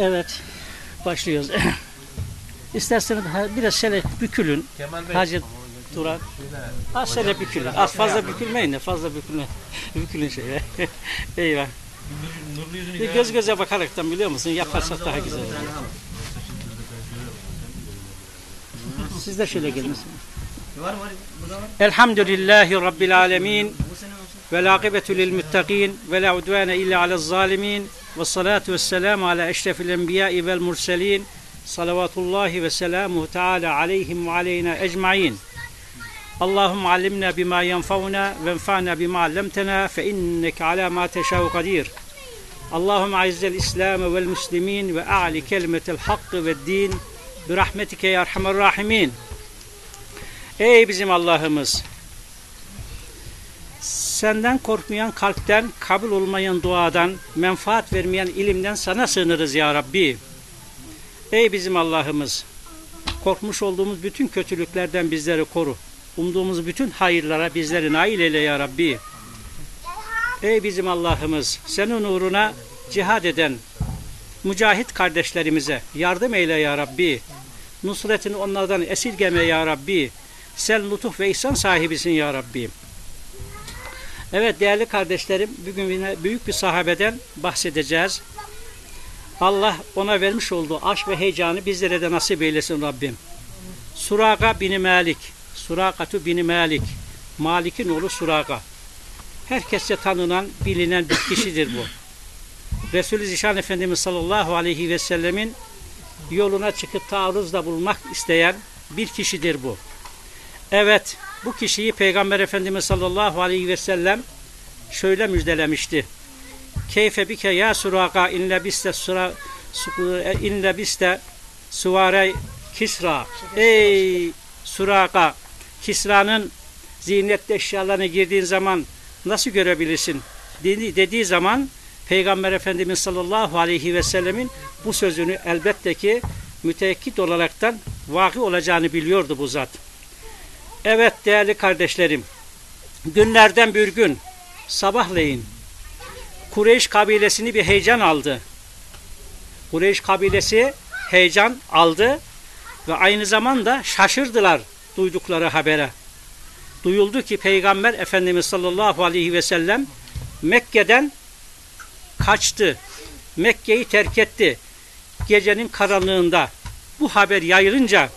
Evet, başlıyoruz. İsterseniz biraz şöyle bükülün. Kemal Bey. Hacı Duran. Az şöyle bükülün. Az fazla bükülmeyin de fazla bükülme. Bükülün şöyle. Eyvah. Bir göz göze bakaraktan biliyor musun? Yaparsak daha güzel olur. Siz de şöyle gelin. Elhamdülillahi Rabbil alemin. Ve akibetu lil muttaqin ve la udvane illa alel zalimin ve salatu ve selamu ala eşrefil enbiyai vel murselin. Salavatullahi ve selamuhu teala aleyhim ve aleyna ecmain Allahümme allimna bima yenfavuna ve enfa'na bima allemtena fe inneke ala ma teşâhu kadir Allahümme aizzel İslam'ı vel muslimin ve a'li kelimetel hakkı ve din bi rahmetike ya rahimin. Ey bizim Allah'ımız Senden korkmayan kalpten, kabul olmayan duadan, menfaat vermeyen ilimden sana sığınırız ya Rabbi. Ey bizim Allah'ımız, korkmuş olduğumuz bütün kötülüklerden bizleri koru. Umduğumuz bütün hayırlara bizleri nail eyle ya Rabbi. Ey bizim Allah'ımız, senin uğruna cihad eden mücahit kardeşlerimize yardım eyle ya Rabbi. Nusretini onlardan esirgeme ya Rabbi. Sen lütuf ve ihsan sahibisin ya Rabbi. Evet değerli kardeşlerim bugün yine büyük bir sahabeden bahsedeceğiz. Allah ona vermiş olduğu aşk ve heyecanı bizlere de nasip eylesin Rabbim. Suraka bin Malik, Surakatu bin Malik, Malik'in oğlu Suraka. Herkesçe tanınan, bilinen bir kişidir bu. Resulü Zişan Efendimiz sallallahu aleyhi ve sellemin yoluna çıkıp taarruzda bulunmak isteyen bir kişidir bu. Evet, bu kişiyi Peygamber Efendimiz sallallahu aleyhi ve sellem şöyle müjdelemişti. Keyfe bike ya suraka in lebiste sura in lebiste suvare kisra. Ey suraka Kisra'nın ziynetli eşyalarına girdiğin zaman nasıl görebilirsin? Dedi, dediği zaman Peygamber Efendimiz sallallahu aleyhi ve sellemin bu sözünü elbette ki müteekkit olaraktan vaki olacağını biliyordu bu zat. Evet değerli kardeşlerim, günlerden bir gün sabahleyin Kureyş kabilesini bir heyecan aldı. Kureyş kabilesi heyecan aldı ve aynı zamanda şaşırdılar duydukları habere. Duyuldu ki Peygamber Efendimiz sallallahu aleyhi ve sellem Mekke'den kaçtı. Mekke'yi terk etti. Gecenin karanlığında bu haber yayılınca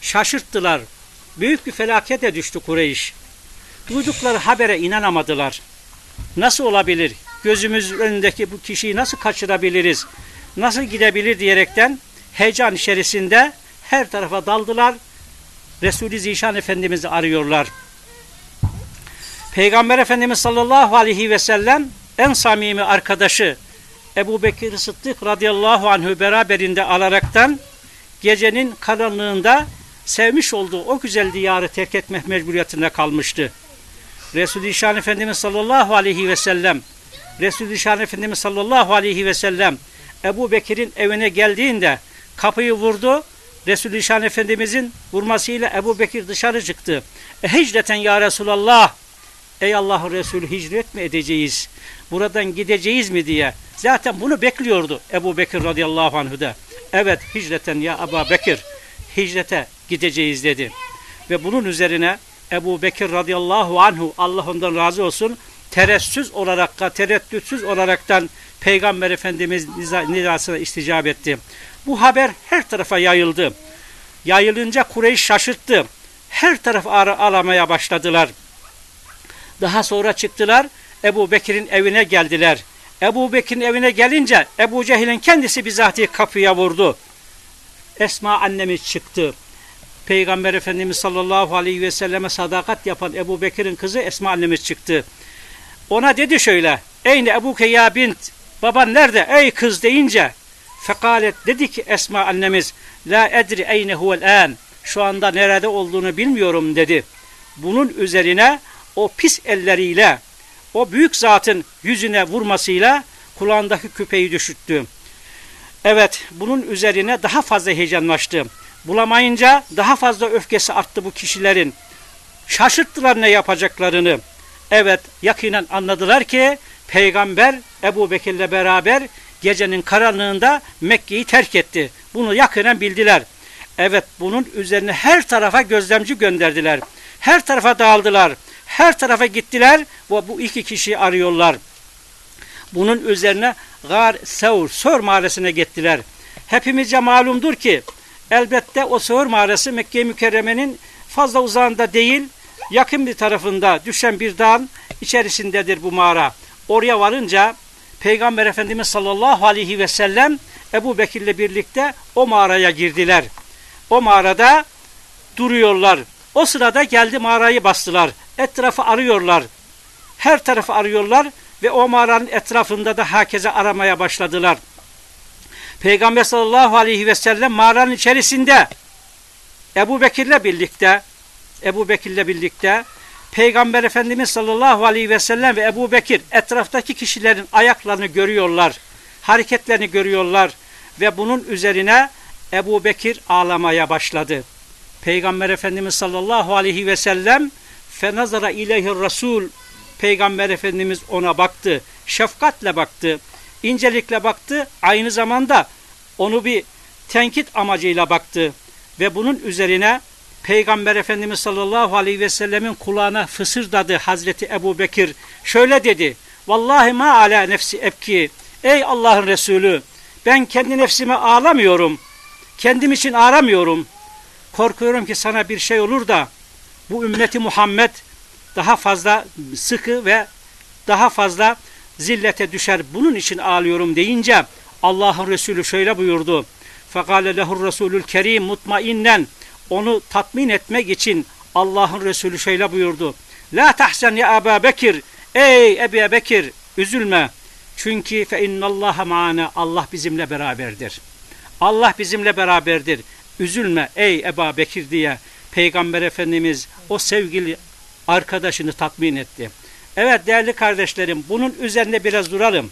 şaşırttılar. Büyük bir felakete düştü Kureyş. Duydukları habere inanamadılar. Nasıl olabilir? Gözümüz önündeki bu kişiyi nasıl kaçırabiliriz? Nasıl gidebilir diyerekten heyecan içerisinde her tarafa daldılar. Resulü Zişan Efendimiz'i arıyorlar. Peygamber Efendimiz sallallahu aleyhi ve sellem en samimi arkadaşı Ebu Bekir Sıddık radıyallahu anhü beraberinde alaraktan gecenin karanlığında sevmiş olduğu o güzel diyarı terk etmek mecburiyetinde kalmıştı. Resul-i Şan Efendimiz sallallahu aleyhi ve sellem Resul-i Şan Efendimiz sallallahu aleyhi ve sellem Ebu Bekir'in evine geldiğinde kapıyı vurdu. Resul-i Şan Efendimizin vurmasıyla Ebu Bekir dışarı çıktı. E, hicreten ya Resulallah Ey Allah'ın Resulü hicret mi edeceğiz? Buradan gideceğiz mi diye. Zaten bunu bekliyordu Ebu Bekir radıyallahu anhü. Evet hicreten ya Ebu Bekir hicrete gideceğiz dedi. Ve bunun üzerine Ebu Bekir radıyallahu anhu Allah ondan razı olsun teressiz olarak tereddütsüz olaraktan Peygamber Efendimiz nidasına isticap etti. Bu haber her tarafa yayıldı. Yayılınca Kureyş şaşırttı. Her taraf ara alamaya başladılar. Daha sonra çıktılar Ebu Bekir'in evine geldiler. Ebu Bekir'in evine gelince Ebu Cehil'in kendisi bizatihi kapıya vurdu. Esma annemiz çıktı. Peygamber Efendimiz sallallahu aleyhi ve selleme sadakat yapan Ebu Bekir'in kızı Esma annemiz çıktı. Ona dedi şöyle, Eyne Ebu Keyya bint, baban nerede ey kız deyince, fekalet dedi ki Esma annemiz, La edri eyne huvel an, şu anda nerede olduğunu bilmiyorum dedi. Bunun üzerine o pis elleriyle, o büyük zatın yüzüne vurmasıyla kulağındaki küpeyi düşürttü. Evet, bunun üzerine daha fazla heyecanlaştı. Bulamayınca daha fazla öfkesi arttı bu kişilerin. Şaşırttılar ne yapacaklarını. Evet, yakinen anladılar ki Peygamber Ebu Bekir'le beraber gecenin karanlığında Mekke'yi terk etti. Bunu yakinen bildiler. Evet bunun üzerine her tarafa gözlemci gönderdiler. Her tarafa dağıldılar. Her tarafa gittiler ve bu iki kişiyi arıyorlar. Bunun üzerine Gar Seur, Sör mağarasına gittiler. Hepimizce malumdur ki elbette o Sör mağarası Mekke-i Mükerreme'nin fazla uzağında değil, yakın bir tarafında düşen bir dağın içerisindedir bu mağara. Oraya varınca Peygamber Efendimiz sallallahu aleyhi ve sellem Ebu Bekir'le birlikte o mağaraya girdiler. O mağarada duruyorlar. O sırada geldi mağarayı bastılar. Etrafı arıyorlar. Her tarafı arıyorlar ve o mağaranın etrafında da herkese aramaya başladılar. Peygamber sallallahu aleyhi ve sellem mağaranın içerisinde Ebu Bekir'le birlikte Ebu Bekir'le birlikte Peygamber Efendimiz sallallahu aleyhi ve sellem ve Ebu Bekir etraftaki kişilerin ayaklarını görüyorlar. Hareketlerini görüyorlar ve bunun üzerine Ebu Bekir ağlamaya başladı. Peygamber Efendimiz sallallahu aleyhi ve sellem fenazara ileyhi rasul Peygamber Efendimiz ona baktı. Şefkatle baktı. İncelikle baktı. Aynı zamanda onu bir tenkit amacıyla baktı. Ve bunun üzerine Peygamber Efendimiz sallallahu aleyhi ve sellemin kulağına fısırdadı Hazreti Ebu Bekir. Şöyle dedi. Vallahi ma ala nefsi ebki. Ey Allah'ın Resulü ben kendi nefsime ağlamıyorum. Kendim için ağlamıyorum. Korkuyorum ki sana bir şey olur da bu ümmeti Muhammed daha fazla sıkı ve daha fazla zillete düşer. Bunun için ağlıyorum deyince Allah'ın Resulü şöyle buyurdu. Fekale lehur Resulül Kerim mutmainnen onu tatmin etmek için Allah'ın Resulü şöyle buyurdu. La tahsen ya Ebu Bekir. Ey Ebu Bekir üzülme. Çünkü fe innallaha maana Allah bizimle beraberdir. Allah bizimle beraberdir. Üzülme ey Ebu Bekir diye Peygamber Efendimiz o sevgili arkadaşını tatmin etti. Evet değerli kardeşlerim bunun üzerinde biraz duralım.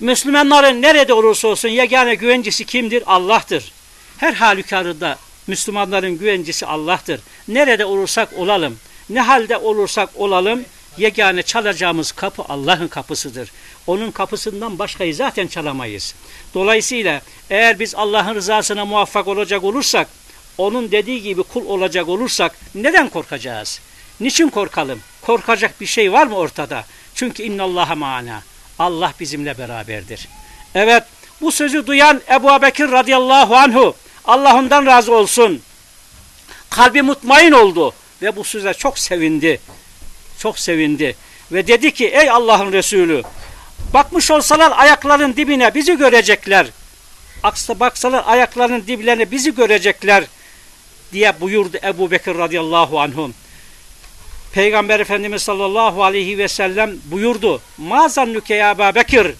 Müslümanların nerede olursa olsun yegane güvencesi kimdir? Allah'tır. Her halükarda Müslümanların güvencesi Allah'tır. Nerede olursak olalım, ne halde olursak olalım, yegane çalacağımız kapı Allah'ın kapısıdır. Onun kapısından başkayı zaten çalamayız. Dolayısıyla eğer biz Allah'ın rızasına muvaffak olacak olursak, onun dediği gibi kul olacak olursak neden korkacağız? Niçin korkalım? Korkacak bir şey var mı ortada? Çünkü innallaha mana. Allah bizimle beraberdir. Evet bu sözü duyan Ebu Bekir radıyallahu anhu Allah ondan razı olsun. Kalbi mutmain oldu ve bu söze çok sevindi. Çok sevindi ve dedi ki ey Allah'ın Resulü bakmış olsalar ayakların dibine bizi görecekler. Aksa baksalar ayaklarının diblerine bizi görecekler diye buyurdu Ebu Bekir radıyallahu anhum. Peygamber Efendimiz sallallahu aleyhi ve sellem buyurdu. Mazannuke ya Ebu Bekir.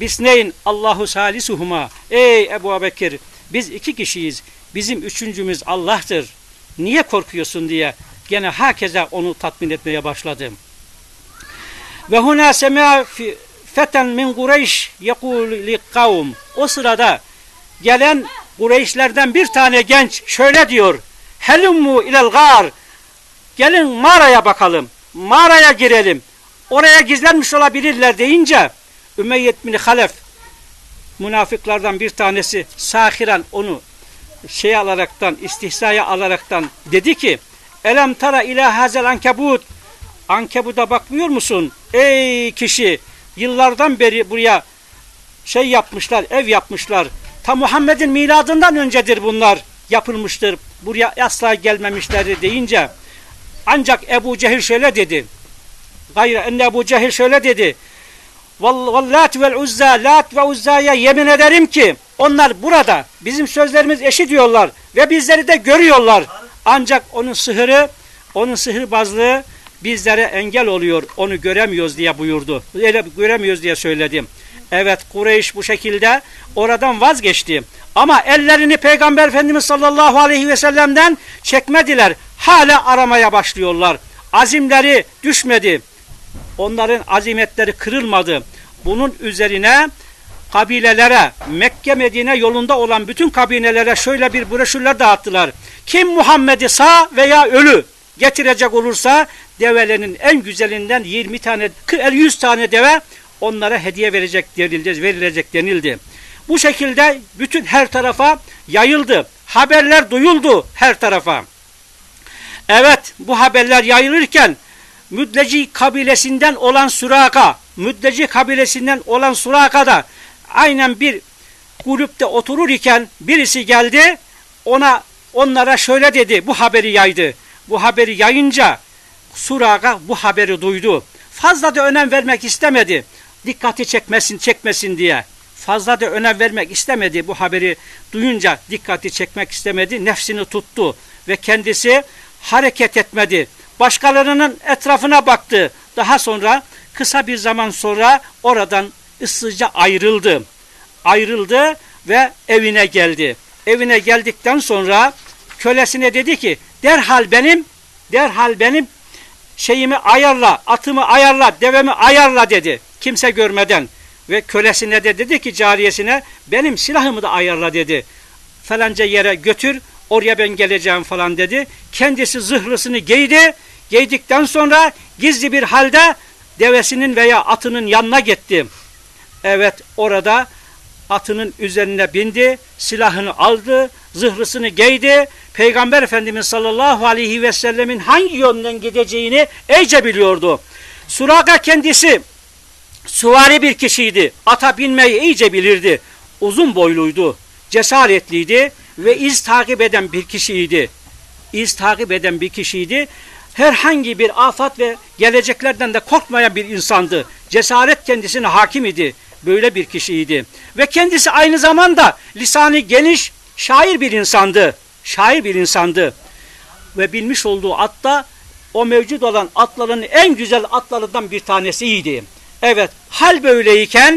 Bisneyn Allahu salisuhuma. Ey Ebu Bekir biz iki kişiyiz. Bizim üçüncümüz Allah'tır. Niye korkuyorsun diye gene herkese onu tatmin etmeye başladım. Ve huna sema feten min Kureyş yekul li kavm. O sırada gelen Kureyşlerden bir tane genç şöyle diyor. Helummu ilel gar. Gelin mağaraya bakalım. Mağaraya girelim. Oraya gizlenmiş olabilirler deyince Ümeyyed bin Halef münafıklardan bir tanesi sahiren onu şey alaraktan, istihzaya alaraktan dedi ki Elem tara ila hazel ankebut Ankebuda bakmıyor musun? Ey kişi yıllardan beri buraya şey yapmışlar, ev yapmışlar. Ta Muhammed'in miladından öncedir bunlar yapılmıştır. Buraya asla gelmemişlerdi deyince ancak Ebu Cehil şöyle dedi. Gayrı enne Ebu Cehil şöyle dedi. Vallat vel uzza, lat ve uzzaya yemin ederim ki onlar burada bizim sözlerimiz eşi diyorlar ve bizleri de görüyorlar. Ancak onun sıhırı, onun sihirbazlığı bizlere engel oluyor. Onu göremiyoruz diye buyurdu. Öyle göremiyoruz diye söyledim. Evet Kureyş bu şekilde oradan vazgeçti. Ama ellerini Peygamber Efendimiz sallallahu aleyhi ve sellem'den çekmediler. Hala aramaya başlıyorlar. Azimleri düşmedi. Onların azimetleri kırılmadı. Bunun üzerine kabilelere, Mekke Medine yolunda olan bütün kabilelere şöyle bir broşürler dağıttılar. Kim Muhammed'i sağ veya ölü getirecek olursa develerinin en güzelinden 20 tane, 100 tane deve onlara hediye verecek denildi, verilecek denildi. Bu şekilde bütün her tarafa yayıldı. Haberler duyuldu her tarafa. Evet bu haberler yayılırken Müddeci kabilesinden olan Suraka, Müddeci kabilesinden olan Suraka da aynen bir kulüpte oturur iken birisi geldi ona onlara şöyle dedi bu haberi yaydı. Bu haberi yayınca Suraka bu haberi duydu. Fazla da önem vermek istemedi. Dikkati çekmesin çekmesin diye. Fazla da önem vermek istemedi bu haberi duyunca dikkati çekmek istemedi. Nefsini tuttu ve kendisi hareket etmedi. Başkalarının etrafına baktı. Daha sonra kısa bir zaman sonra oradan ıssızca ayrıldı. Ayrıldı ve evine geldi. Evine geldikten sonra kölesine dedi ki derhal benim derhal benim şeyimi ayarla, atımı ayarla, devemi ayarla dedi. Kimse görmeden. Ve kölesine de dedi ki cariyesine benim silahımı da ayarla dedi. Falanca yere götür oraya ben geleceğim falan dedi. Kendisi zırhlısını giydi. Giydikten sonra gizli bir halde devesinin veya atının yanına gitti. Evet orada atının üzerine bindi, silahını aldı, zırhlısını giydi. Peygamber Efendimiz sallallahu aleyhi ve sellemin hangi yönden gideceğini iyice biliyordu. Suraka kendisi suvari bir kişiydi. Ata binmeyi iyice bilirdi. Uzun boyluydu, cesaretliydi ve iz takip eden bir kişiydi. İz takip eden bir kişiydi. Herhangi bir afat ve geleceklerden de korkmayan bir insandı. Cesaret kendisine hakim idi. Böyle bir kişiydi. Ve kendisi aynı zamanda lisanı geniş, şair bir insandı. Şair bir insandı. Ve bilmiş olduğu at da o mevcut olan atların en güzel atlarından bir tanesiydi. Evet, hal böyleyken